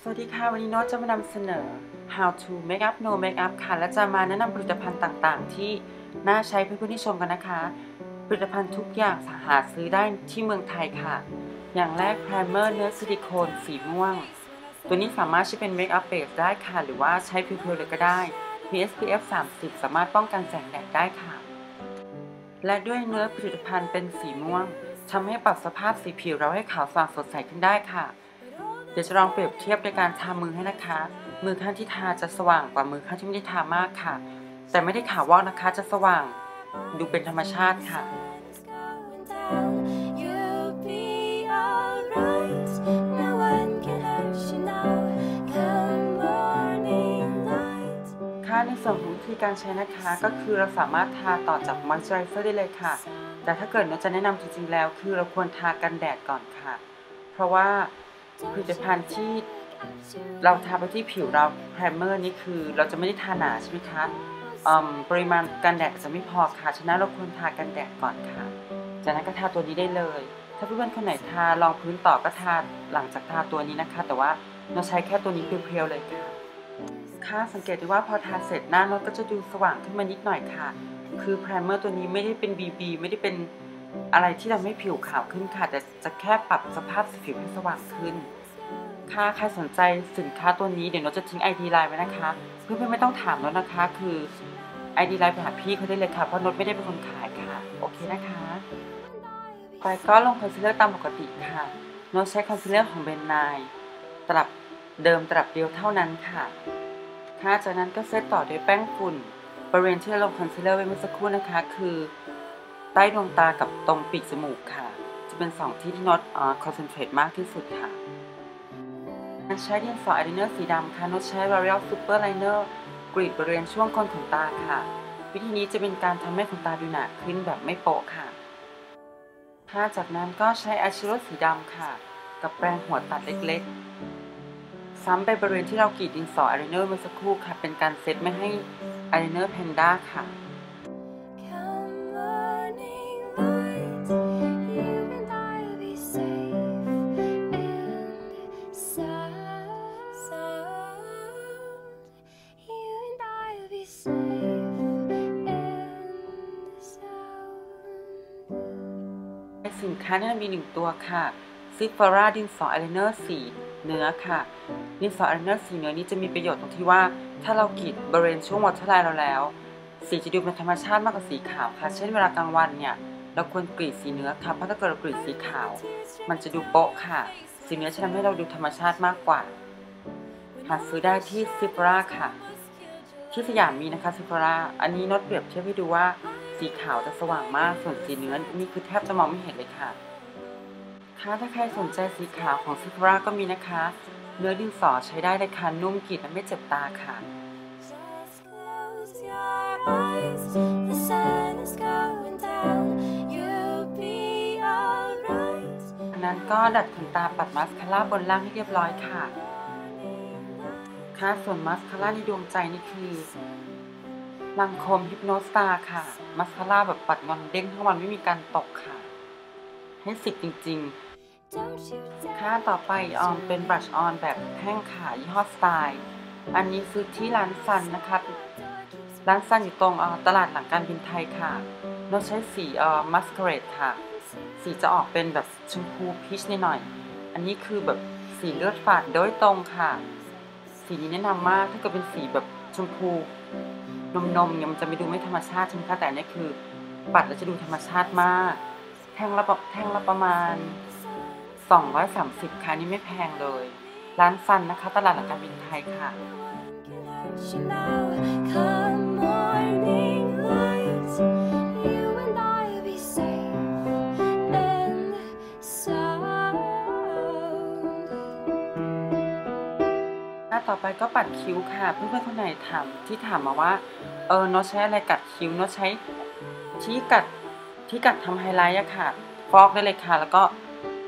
สวัสดีค่ะ วันนี้โน้ตจะมานำเสนอ how to make up no make up ค่ะ และจะมาแนะนำผลิตภัณฑ์ต่างๆ ที่น่าใช้เพื่อนๆที่ชมกันนะคะ ผลิตภัณฑ์ทุกอย่างสามาซื้อได้ที่เมืองไทยค่ะ อย่างแรก primer เนื้อซิลิโคนสีม่วง ตัวนี้สามารถใช้เป็น make up base ได้ค่ะ หรือว่าใช้เพียวๆเลยก็ได้ มี SPF 30 สามารถป้องกันแสงแดดได้ค่ะ และด้วยเนื้อผลิตภัณฑ์เป็นสีม่วงทำให้ปรับสภาพสีผิวเราให้ขาวสว่างสดใสขึ้นได้ค่ะ ดี๋ยวจะลองเปรียบเทียบในการทามือให้นะคะ มือข้างที่ทาจะสว่างกว่ามือข้างที่ไม่ได้ทามากค่ะ แต่ไม่ได้ขาววอกนะคะจะสว่างดูเป็นธรรมชาติค่ะค่ะในส่วนของวิธีการใช้นะคะก็คือเราสามารถทาต่อจากมอยส์เจอไรเซอร์ได้เลยค่ะ แต่ถ้าเกิดเราจะแนะนำจริงๆแล้ว คือเราควรทากันแดดก่อนค่ะ เพราะว่า ผลิตภัณฑ์ที่เราทาไปที่ผิวเราไพรเมอร์นี่คือเราจะไม่ได้ทาหนาใช่ไหมคะปริมาณกันแดดจจะไม่พอค่ะฉะนั้นเราควรทากันแดดก่อนค่ะ จากนั้นก็ทาตัวนี้ได้เลย ถ้าเพื่อนๆคนไหนทารองพื้นต่อก็ทาหลังจากทาตัวนี้นะคะ แต่ว่าเราใช้แค่ตัวนี้เพียวๆเลยค่ะค่ะสังเกตได้ว่าพอทาเสร็จหน้าเราก็จะดูสว่างขึ้นมานิดหน่อยค่ะ คือไพรเมอร์ตัวนี้ไม่ได้เป็น BB ไม่ได้เป็น อะไรที่ทำให้ผิวขาวขึ้นค่ะ แต่จะแค่ปรับสภาพผิวให้สว่างขึ้น ค่ะใครสนใจสินค้าตัวนี้เดี๋ยวเราจะทิ้ง ID ไลน์ไว้นะคะ เพื่อนๆไม่ต้องถามแล้วนะคะ คือ ID ไลน์ไปหาพี่เขาได้เลยค่ะ เพราะนดไม่ได้เป็นคนขายค่ะ โอเคนะคะ ไปก็ลงคอนซีลเลอร์ตามปกติค่ะน้ตใช้คอนซีลเลอร์ของเบนไนตลับเดิมตลับเดียวเท่านั้นค่ะค่ะจากนั้นก็เซตต่อด้วยแป้งฝุ่นบริเวณที่เราลงคอนซีลเลอร์ไว้เมื่อสักครู่นะคะ คือ ใต้ดวงตากับตรงปีกจมูกค่ะ จะเป็นสองที่ที่น็อตคอนเซนเทรตมากที่สุดค่ะใช้ดินสออายไลเนอร์สีดำค่ะน็อตใช้ L'Oreal Super Liner กรีดบริเวณช่วงก้นขนตาค่ะ วิธีนี้จะเป็นการทำให้ขนตาดูหนาขึ้นแบบไม่โปะค่ะค่ะจากนั้นก็ใช้อายแชโดว์สีดำค่ะ กับแปรงหัวตัดเล็กๆ ซ้ำไปบริเวณที่เรากรีดดินสออายไลเนอร์เมื่อสักครู่ค่ะ เป็นการเซตไม่ให้อายไลเนอร์แพนด้าค่ะ สินค้าแนะนำมีหนึ่งตัวค่ะซิฟาร่าดินสออายไลเนอร์สีเนื้อค่ะ ดินสออายไลเนอร์สีเนื้อนี้จะมีประโยชน์ตรงที่ว่า ถ้าเรากรีดบริเวณช่วงวอเทอร์ไลน์เราแล้ว สีจะดูเป็นธรรมชาติมากกว่าสีขาวค่ะ เช่นเวลากลางวันเนี่ยเราควรกรีดสีเนื้อค่ะเพราะถ้าเกิดเรากรีดสีขาว มันจะดูโป๊ะค่ะ สีเนื้อจะทำให้เราดูธรรมชาติมากกว่า หาซื้อได้ที่ซิฟาร่าค่ะ ที่สยามมีนะคะซิฟาร่าอันนี้นดเปรียบเทียบให้ดูว่า สีขาวจะสว่างมาก ส่วนสีเนื้อนี่คือแทบจะมองไม่เห็นเลยค่ะ ค่ะถ้าใครสนใจสีขาวของซิฟาร่าก็มีนะคะ เนื้อดินสอใช้ได้เลยค่ะนุ่มกรีดและไม่เจ็บตาค่ะ Just close your eyes. The sun is going down. You'll be alright. จากนั้นก็ดัดขนตาปัดมาสคาร่าบนล่างให้เรียบร้อยค่ะ ค่ะส่วนมาสคาร่าในดวงใจนี่คือ ลังคมฮิปโนสตาค่ะมาสคาร่าแบบปัดงอนเด้งทั้งวันไม่มีการตกค่ะ ให้สิบจริงๆ ค่ะต่อไปออมเป็นบรัชออนแบบแท่งขายี่ห้อสไตล์ อันนี้ซื้อที่ร้านซันนะคะ ร้านซันอยู่ตรงตลาดหลังการบินไทยค่ะเราใช้สีเอ่อมัสคาเรดค่ะ สีจะออกเป็นแบบชมพูพีชหน่อยๆ อันนี้คือแบบสีเลือดฝาดโดยตรงค่ะ สีนี้แนะนำมากถ้าเกิดเป็นสีแบบชมพู นมๆเนี่ยมันจะไม่ดูไม่ธรรมชาติใช่ไหมคะแต่นี่คือปัดแล้วจะดูธรรมชาติมาก แท่งละแท่งละประมาณ 230ค่ะนี่ไม่แพงเลย ร้านซันนะคะ ตลาดหลักการบินไทยค่ะ ต่อไปก็ปัดคิ้วค่ะ เพื่อนๆคนไหนถามที่ถามมาว่า เออโน้ตใช้อะไรกัดคิ้วโน้ตใช้ที่กัดที่กัดทำไฮไลท์อะค่ะ ฟอกได้เลยค่ะ แล้วก็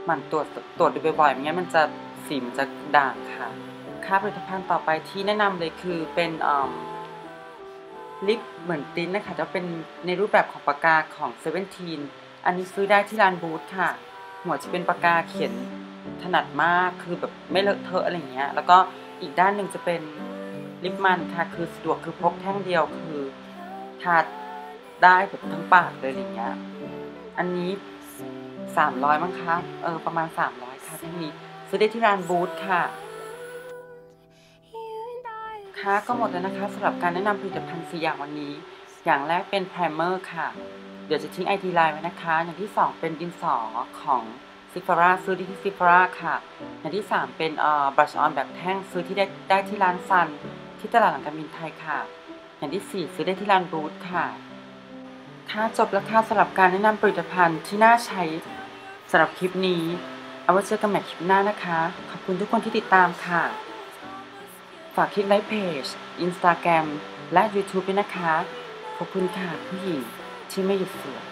หมั่นตรวจตรวจดูบ่อยๆไม่งั้นมันจะสีมันจะด่างค่ะค่าผลิตภัณฑ์ต่อไปที่แนะนำเลยคือเป็นอ่าลิปเหมือนติ้นนะคะจะเป็นในรูปแบบของปากกาของเซเว่นทีนอันนี้ซื้อได้ที่ร้านบูธค่ะ หัวจะเป็นปากกาเขียนถนัดมากคือแบบไม่เลอะเทอะอะไรเงี้ย แล้วก็ อีกด้านหนึ่งจะเป็นลิปมันค่ะ คือสะดวกคือพกแท่งเดียวคือทาได้แบบทั้งปากเลยอย่างเงี้ย อันนี้สามร้อยมั้งคะเออประมาณสามร้อยค่ะแท่งนี้ซื้อได้ที่ร้านบูธค่ะค่ะก็หมดแล้วนะคะสำหรับการแนะนำผลิตภัณฑ์4อย่างวันนี้ อย่างแรกเป็นไพรเมอร์ค่ะ เดี๋ยวจะทิ้ง ID ไลน์ไว้นะคะ อย่างที่2เป็นดินสอของ ซิฟาร่าซื้อที่ซิฟาร่าค่ะ อย่างที่ 3 เป็นเอ่อบรัชออนแบบแท่งซื้อที่ได้ได้ที่ร้านซัน ที่ตลาดหลังการบินไทยค่ะ อย่างที่ 4 ซื้อได้ที่ร้านบูธค่ะ ค่ะจบแล้วค่ะสำหรับการแนะนำผลิตภัณฑ์ที่น่าใช้สำหรับคลิปนี้ เอาไว้เจอกันใหม่คลิปหน้านะคะ ขอบคุณทุกคนที่ติดตามค่ะ ฝากคลิกไลค์เพจ Instagram และ YouTube ด้วยนะคะ ขอบคุณค่ะผู้หญิงที่ไม่หยุดสวย